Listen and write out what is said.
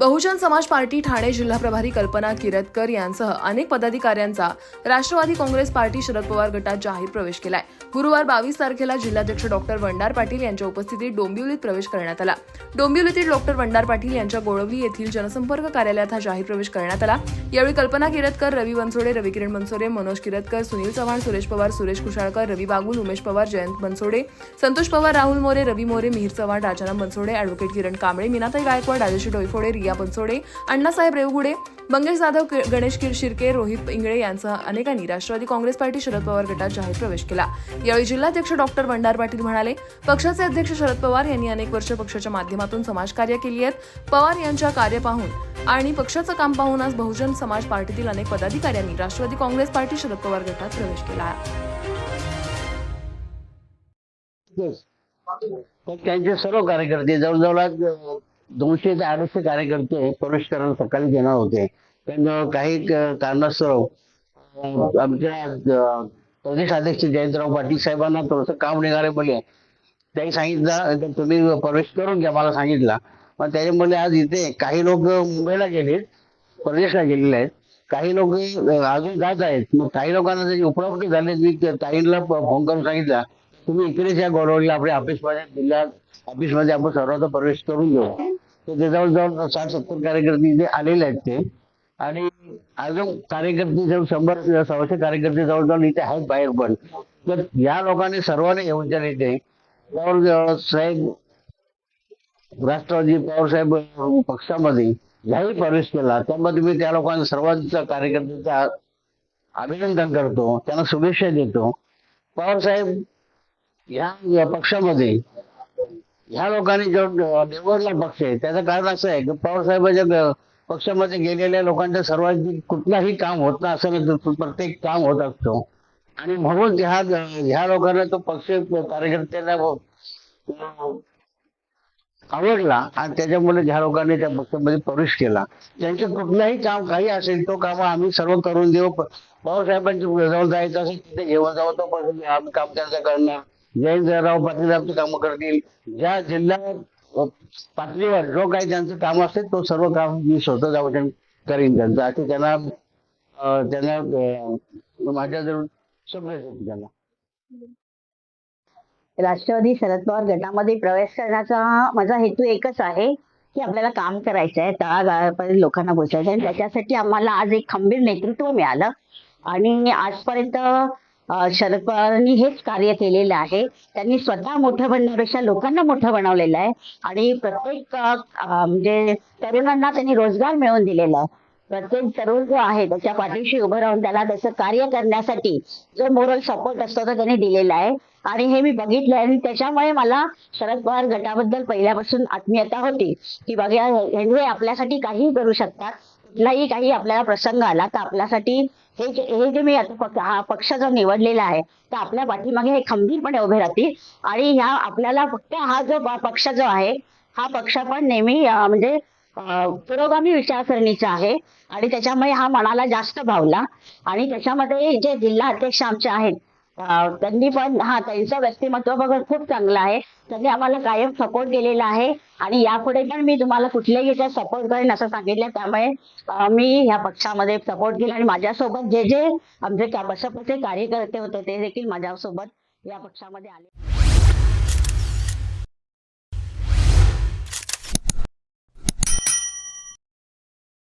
Bahujan Samaj party Thane जिल्हा प्रभारी कल्पना किरतकर यांसह अनेक पदाधिकाऱ्यांचा राष्ट्रवादी काँग्रेस पार्टी शरद पवार गटात जाहीर प्रवेश केलाय. गुरुवार बावीस तारखेला जिल्हाध्यक्ष डॉक्टर वंडार पाटील यांच्या उपस्थितीत डोंबिवलीत प्रवेश करण्यात आला. डोंबिवलीतील डॉक्टर वंडार पाटील यांच्या गोळवली येथील जनसंपर्क कार्यालयात हा जाहीर प्रवेश करण्यात आला. यावेळी कल्पना किरतकर रवी बनसोडे रविकिरण बनसोडे मनोज किरतकर सुनील चव्हाण सुरेश पवार सुरेश कुशाळकर रवी बागुल उमेश पवार जयंत बनसोडे संतोष पवार राहुल मोरे रवी मोरे मिहीर चव्हाण राजाराम बनसोडे अॅडव्होकेट किरण कांबळे मीनाताई गायकवाड राजेश डोईफोडे रिया बनसोडे अण्णासाहेब रेवगुडे मंगेश जाधव गणेश किर शिर्के रोहित इंगळे यांसह अनेकांनी राष्ट्रवादी काँग्रेस पार्टी शरद पवार गटात जाहीर प्रवेश केला. यावेळी जिल्हाध्यक्ष डॉक्टर भंडार पाटील म्हणाले पक्षाचे अध्यक्ष शरद पवार यांनी अनेक वर्ष पक्षाच्या माध्यमातून समाजकार्य केली आहेत. पवार यांच्या कार्य पाहून आणि पक्षाचं काम पाहून आज बहुजन समाज पार्टीतील अनेक पदाधिकाऱ्यांनी राष्ट्रवादी काँग्रेस पार्टी शरद पवार गटात प्रवेश केला. त्यांचे सर्व कार्यकर्ते जवळजवळ दोनशे ते अडीचशे कार्यकर्ते प्रवेश सकाळी घेणार होते. पण काही कारणास्तव आमच्या प्रदेश अध्यक्ष जयंतराव पाटील साहेबांना थोडस काम निघाले बोलले त्यांनी सांगितलं तर तुम्ही प्रवेश करून घ्या मला सांगितला. मग त्याच्यामुळे आज इथे काही लोक मुंबईला गेलेत परदेशला गेलेले आहेत. काही लोक अजून जात आहेत. मग काही लोकांना त्याची उपलब्ध झाले मी ताईंना फोन करून सांगितलं तुम्ही इकडेच या गोडवडीला आपल्या ऑफिसमध्ये जिल्हा ऑफिसमध्ये आपण सर्वांचा प्रवेश करून घेऊ. ते जवळजवळ साठ सत्तर कार्यकर्ते इथे आलेले आहेत ते. आणि अजून कार्यकर्ते जवळ शंभर सव्वाशे कार्यकर्ते जवळजवळ इथे आहेत बाहेर पण. तर या लोकांनी सर्वांनी हे विचार इथे जवळजवळ साहेब राष्ट्रवादी पवारसाहेब पक्षामध्ये जाहीर प्रवेश केला. त्यामध्ये मी त्या लोकांना सर्वांचा कार्यकर्त्यांचा अभिनंदन करतो. त्यांना शुभेच्छा देतो. पवारसाहेब ह्या या पक्षामध्ये ह्या लोकांनी जो निवडला पक्ष आहे त्याचं कारण असं आहे की पवारसाहेबांच्या पक्षामध्ये गेलेल्या लोकांच्या सर्वांची कुठलाही काम होत नाही असं नाही प्रत्येक काम होत असतो. आणि म्हणून ह्या ह्या लोकांना तो पक्ष कार्यकर्त्यांना आवडला आणि त्याच्यामुळे ज्या लोकांनी त्या पक्षामध्ये प्रवेश केला. त्यांचे कुठलंही काम काही असेल तो काम आम्ही सर्व करून देऊ. प- जवळ जायचं असेल तिथे घेऊन जाऊ तो आम्ही काम त्यांचा करणार. जयंतराव पाटील आमची कामं करतील. ज्या जिल्हा पातळीवर जो काही त्यांचं काम असेल तो सर्व काम मी स्वतः जाऊन करीन. त्यांचं असे त्यांना त्यांना माझ्या त्यांना. राष्ट्रवादी शरद पवार गटामध्ये प्रवेश करण्याचा माझा हेतू एकच आहे की आपल्याला काम करायचं आहे तळागाळापर्यंत लोकांना पोहोचायचं आहे त्याच्यासाठी आम्हाला आज एक खंबीर नेतृत्व मिळालं. आणि आजपर्यंत शरद पवारांनी हेच कार्य केलेलं आहे. त्यांनी स्वतः मोठं बनण्यापेक्षा लोकांना मोठं बनवलेलं आहे. आणि प्रत्येक म्हणजे तरुणांना त्यांनी रोजगार मिळवून दिलेला आहे. प्रत्येक तरुण जो आहे त्याच्या पाठीशी उभं राहून त्याला त्याचं कार्य करण्यासाठी जो मोरल सपोर्ट असतो तो त्यांनी दिलेला आहे. आणि हे मी बघितलं आणि त्याच्यामुळे मला शरद पवार गटाबद्दल पहिल्यापासून आत्मीयता होती. की बघा हे आपल्यासाठी काहीही करू शकतात. कुठलाही काही आपल्याला प्रसंग आला तर आपल्यासाठी हे जे हे जे मी आता पक्ष- हा पक्ष जो निवडलेला आहे तर आपल्या पाठीमागे हे खंबीरपणे उभे राहतील. आणि ह्या आपल्याला फक्त हा जो पक्ष जो आहे हा पक्ष पण नेहमी अं, म्हणजे अं, पुरोगामी विचारसरणीचा आहे. आणि त्याच्यामुळे हा मनाला जास्त भावला. आणि त्याच्यामध्ये जे जिल्हा अध्यक्ष आमचे आहेत त्यांनी पण हा त्यांचं व्यक्तिमत्व बघून खूप चांगलं आहे. त्यांनी आम्हाला कायम सपोर्ट केलेला आहे. आणि यापुढे पण मी तुम्हाला कुठल्याही याच्यात सपोर्ट करेन असं सांगितलं. त्यामुळे मी ह्या पक्षामध्ये सपोर्ट केला. आणि माझ्यासोबत जे जे आमचे बसपचे कार्यकर्ते होते ते देखील माझ्यासोबत या पक्षामध्ये आले.